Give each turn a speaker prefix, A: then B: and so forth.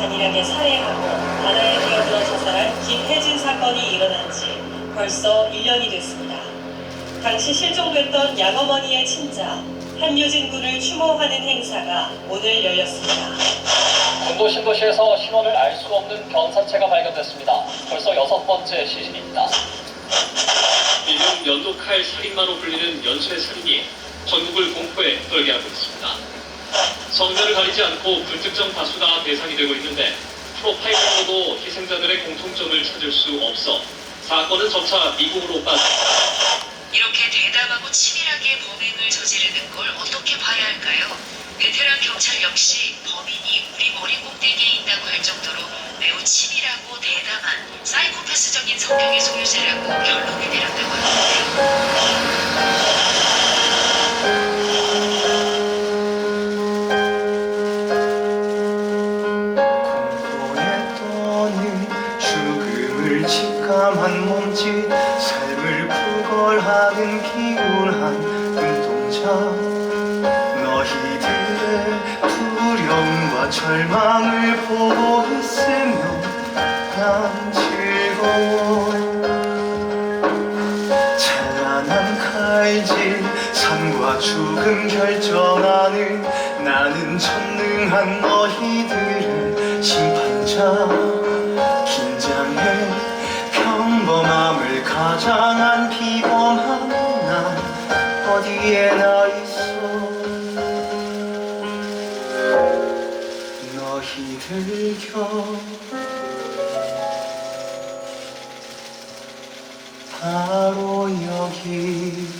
A: 살해하고 바다에 뛰어들어 자살한 김혜진 사건이 일어난 지 벌써 1년이 됐습니다. 당시 실종됐던 양어머니의 친자 한유진 군을 추모하는 행사가 오늘 열렸습니다.
B: 군도 신도시에서 신원을 알 수 없는 변사체가 발견됐습니다. 벌써 여섯 번째 시신입니다.
C: 일명 연도칼 살인마로 불리는 연쇄 살인이 전국을 공포에 떨게 하고 있습니다. 성별을 가리지 않고 불특정 다수가 대상이 되고 있는데 프로파일링으로도 희생자들의 공통점을 찾을 수 없어 사건은 점차 미국으로 빠져
D: 이렇게 대담하고 치밀하게 범행을 저지르는 걸 어떻게 봐야 할까요? 베테랑 경찰 역시 범인이 우리 머리 꼭대기에 있다고 할 정도로 매우 치밀하고 대담한 사이코패스적인 성격의 소유자라고 결론을 내렸다고
E: 직감한 몸짓 삶을 구걸하는 기울한 눈동자. 너희들의 두려움과 절망을 보고 있으면 난 즐거워. 찬란한 칼질 삶과 죽음 결정하는 나는 전능한 너희들의 심판자 허전한 비범한 난 어디에 나 있어? 너희들 곁 바로 여기